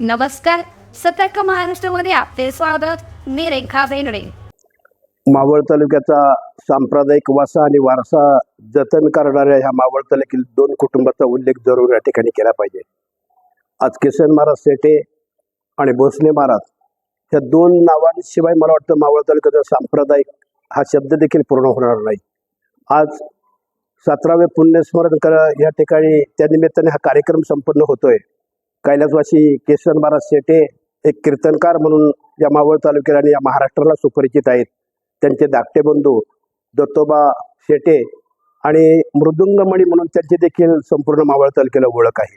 नमस्कार. सतर्क महाराष्ट्रामध्ये आपले स्वागत. मी रेखा बेनडे मावळ तालुक्याचा सांप्रदायिक वासा आणि वारसा जतन करणाऱ्या ह्या मावळ तालुक्यातील दोन कुटुंबाचा उल्लेख जरूर या ठिकाणी केला पाहिजे. आज किसन महाराज सेटे आणि भोसले महाराज ह्या दोन नावांशिवाय मला वाटतं मावळ तालुक्याचा सांप्रदायिक हा शब्द देखील पूर्ण होणार नाही. आज सतरावे पुण्यस्मरण कर या ठिकाणी त्या निमित्ताने हा कार्यक्रम संपन्न होतोय. कैलासवासी केसन महाराज शेटे एक कीर्तनकार म्हणून या मावळ तालुक्याला आणि या महाराष्ट्राला सुपरिचित आहेत. त्यांचे धाकटे बंधू दत्तोबा शेटे आणि मृदुंगमणी म्हणून त्यांची देखील संपूर्ण मावळ तालुक्याला ओळख आहे.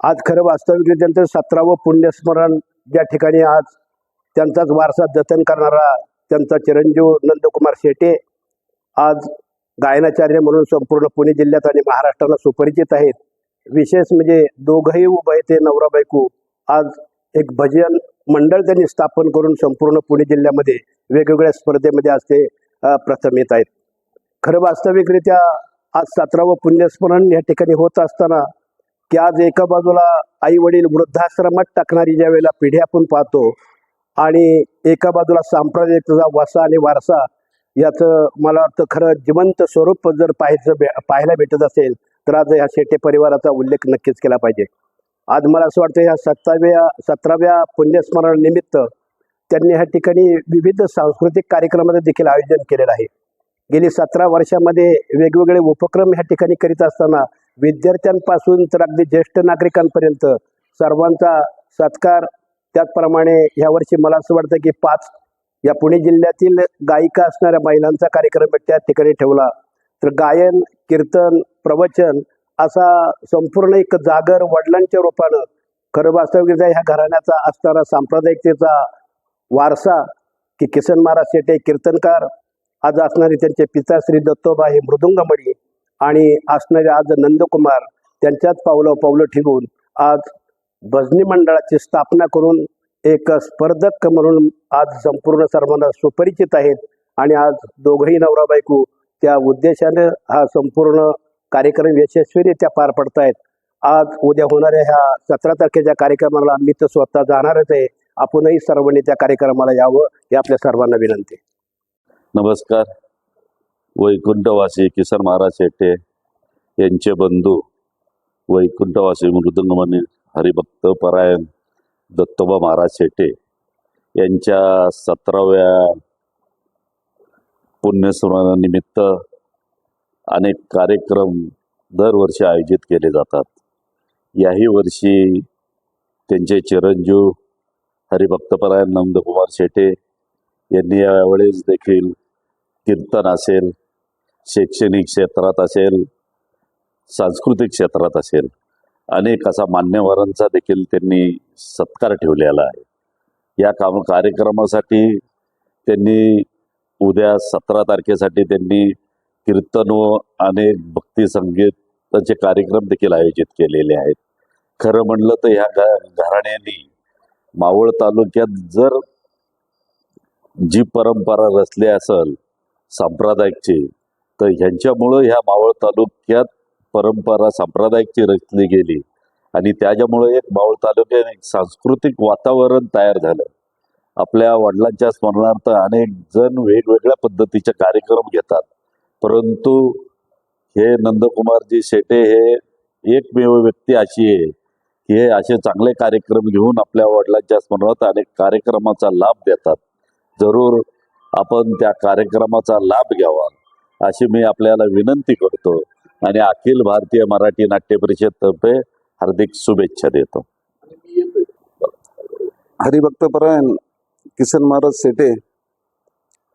आज खरं वास्तविक त्यांचं सतरावं पुण्यस्मरण ज्या ठिकाणी आज त्यांचाच वारसा जतन करणारा त्यांचा चिरंजीव नंदकुमार शेटे आज गायनाचार्य म्हणून संपूर्ण पुणे जिल्ह्यात आणि महाराष्ट्राला सुपरिचित आहेत. विशेष म्हणजे दोघंही उभे ते नवरा बायको. आज एक भजन मंडळ त्यांनी स्थापन करून संपूर्ण पुणे जिल्ह्यामध्ये वेगवेगळ्या स्पर्धेमध्ये आज ते प्रथम येत आहेत. खरं वास्तविकरित्या आज सतरावं पुण्यस्मरण या ठिकाणी होत असताना की आज एका बाजूला आई वडील वृद्धाश्रमात टाकणारी ज्या वेळेला पिढी आपण पाहतो आणि एका बाजूला सांप्रदायिकचा वसा आणि वारसा याचं मला वाटतं खरं जिवंत स्वरूप जर पाहायचं भे पाहायला भेटत असेल तर आज ह्या शेटे परिवाराचा उल्लेख नक्कीच केला पाहिजे. आज मला असं वाटतं ह्या सत्ताव्या सतराव्या पुण्यस्मरणानिमित्त त्यांनी ह्या ठिकाणी विविध सांस्कृतिक कार्यक्रमाचं देखील आयोजन केलेलं आहे. गेली सतरा वर्षामध्ये वेगवेगळे उपक्रम ह्या ठिकाणी करीत असताना विद्यार्थ्यांपासून तर अगदी ज्येष्ठ नागरिकांपर्यंत सर्वांचा सत्कार त्याचप्रमाणे यावर्षी मला असं वाटतं की पाच या पुणे जिल्ह्यातील गायिका असणाऱ्या महिलांचा कार्यक्रम त्या ठिकाणी ठेवला. तर गायन कीर्तन प्रवचन असा संपूर्ण एक जागर वडिलांच्या रूपानं खरं वास्तविकता ह्या घराण्याचा असणारा सांप्रदायिकतेचा वारसा की किसन महाराज शेटे कीर्तनकार आज असणारे त्यांचे पिता श्री दत्तोबा हे मृदुंगमणी आणि असणारे आज नंदकुमार त्यांच्याच पावलं पावलं ठेवून आज भजनी मंडळाची स्थापना करून एक स्पर्धक म्हणून आज संपूर्ण सर्वांना सुपरिचित आहेत. आणि आज दोघंही नवरा बायको त्या उद्देशाने हा संपूर्ण कार्यक्रम यशस्वीरित्या पार पडतायत. आज उद्या होणाऱ्या ह्या सतरा तारखेच्या कार्यक्रमाला मी तर स्वतः जाणारच आहे. आपणही सर्वांनी त्या कार्यक्रमाला यावं ही आपल्या सर्वांना विनंती. नमस्कार. वैकुंठवासी किसन महाराज शेट्टे यांचे बंधू वैकुंठवासी मृदंगमनी हरिभक्त परायण दत्तोबा महाराज शेट्टे यांच्या सतराव्या पुण्यस्मरणानिमित्त अनेक कार्यक्रम दरवर्षी आयोजित केले जातात. याही वर्षी त्यांचे चिरंजीव हरिभक्तपरायण नंदकुमार शेटे यांनी यावेळेस देखील कीर्तन असेल शैक्षणिक क्षेत्रात असेल सांस्कृतिक क्षेत्रात असेल अनेक असा मान्यवरांचा देखील त्यांनी सत्कार ठेवलेला आहे. या काम कार्यक्रमासाठी त्यांनी उद्या सतरा तारखेसाठी त्यांनी कीर्तन व अनेक भक्ती संगीताचे कार्यक्रम देखील आयोजित केलेले आहेत. खरं म्हणलं तर ह्या घराण्यांनी मावळ तालुक्यात जर जी परंपरा रचली असेल सांप्रदायिकची तर ह्यांच्यामुळं ह्या मावळ तालुक्यात परंपरा सांप्रदायिकची रचली गेली. आणि त्याच्यामुळे एक मावळ तालुक्यात एक सांस्कृतिक वातावरण तयार झालं. आपल्या वडिलांच्या स्मरणार्थ अनेक जण वेगवेगळ्या पद्धतीचे कार्यक्रम घेतात. परंतु हे नंदकुमारजी शेटे हे एकमेव व्यक्ती अशी आहे की हे असे चांगले कार्यक्रम घेऊन आपल्या वडिलांच्या स्मरणार्थ अनेक कार्यक्रमाचा लाभ देतात. जरूर आपण त्या कार्यक्रमाचा लाभ घ्यावा अशी मी आपल्याला विनंती करतो आणि अखिल भारतीय मराठी नाट्य परिषद तर्फे हार्दिक शुभेच्छा देतो. हरिभक्तपरायण किसन महाराज सेटे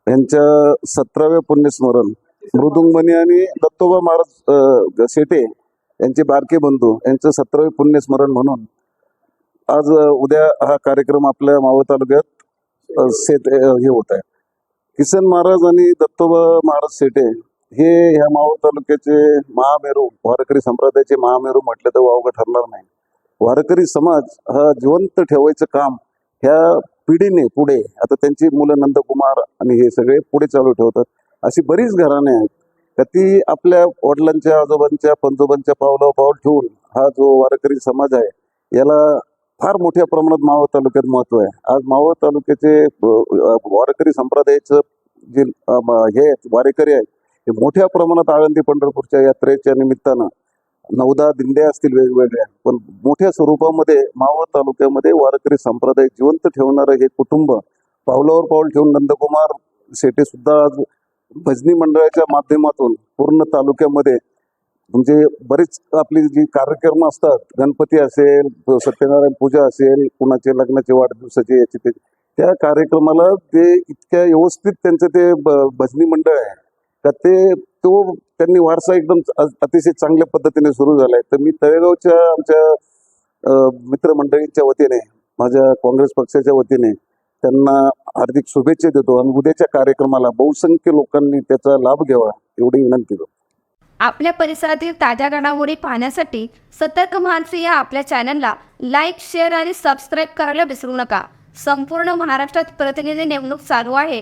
यांच्या सतराव्या पुण्यस्मरण मृदुंगमणी आणि दत्तोबा महाराज सेठे सेटे यांचे बारके बंधू यांचं सतरावे पुण्यस्मरण म्हणून आज उद्या हा कार्यक्रम आपल्या मावळ तालुक्यात अ, हे होत आहे. किसन महाराज आणि दत्तोबा महाराज सेटे हे ह्या मावळ तालुक्याचे महामेरू वारकरी संप्रदायाचे महामेरू म्हटलं तर वावगं ठरणार नाही. वारकरी समाज हा जिवंत ठेवायचं काम ह्या पिढीने पुढे आता त्यांची मुलं नंदकुमार आणि हे सगळे पुढे चालू ठेवतात. अशी बरीच घराणे आहेत. तर ती आपल्या वडिलांच्या आजोबांच्या पंजोबांच्या पावलावर पाऊल ठेवून हा जो वारकरी समाज आहे याला फार मोठ्या प्रमाणात मावळ तालुक्यात महत्त्व आहे. आज मावळ तालुक्याचे वारकरी संप्रदायाचं जे हे आहेत, वारेकरी आहेत हे मोठ्या प्रमाणात आळंदी पंढरपूरच्या यात्रेच्या निमित्तानं नवदा दिंड्या असतील वेगवेगळ्या पण मोठ्या स्वरूपामध्ये मावळ तालुक्यामध्ये वारकरी संप्रदाय जिवंत ठेवणारं हे कुटुंब पावलावर पाऊल ठेवून नंदकुमार शेटे सुद्धा आज भजनी मंडळाच्या माध्यमातून पूर्ण तालुक्यामध्ये म्हणजे बरेच आपली जी कार्यक्रम असतात गणपती असेल सत्यनारायण पूजा असेल कुणाचे लग्नाचे वाढदिवसाचे याचे ते त्या कार्यक्रमाला ते इतक्या व्यवस्थित त्यांचं ते ब- भजनी मंडळ आहे का ते तो त्यांनी वारसा एकदम अतिशय चांगल्या पद्धतीने सुरू झालाय. तर मी तळेगावच्या आमच्या मित्रमंडळींच्या वतीने माझ्या काँग्रेस पक्षाच्या वतीने त्यांना हार्दिक शुभेच्छा देतो आणि उद्याच्या कार्यक्रमाला बहुसंख्य लोकांनी त्याचा लाभ घ्यावा एवढी विनंती करतो. आपल्या परिसरातील ताज्या घडामोडी पाहण्यासाठी सतर्क मानसी या आपल्या चॅनलला लाईक शेअर आणि सबस्क्राईब करायला विसरू नका. संपूर्ण महाराष्ट्रात प्रतिनिधी नेमणूक चालू आहे.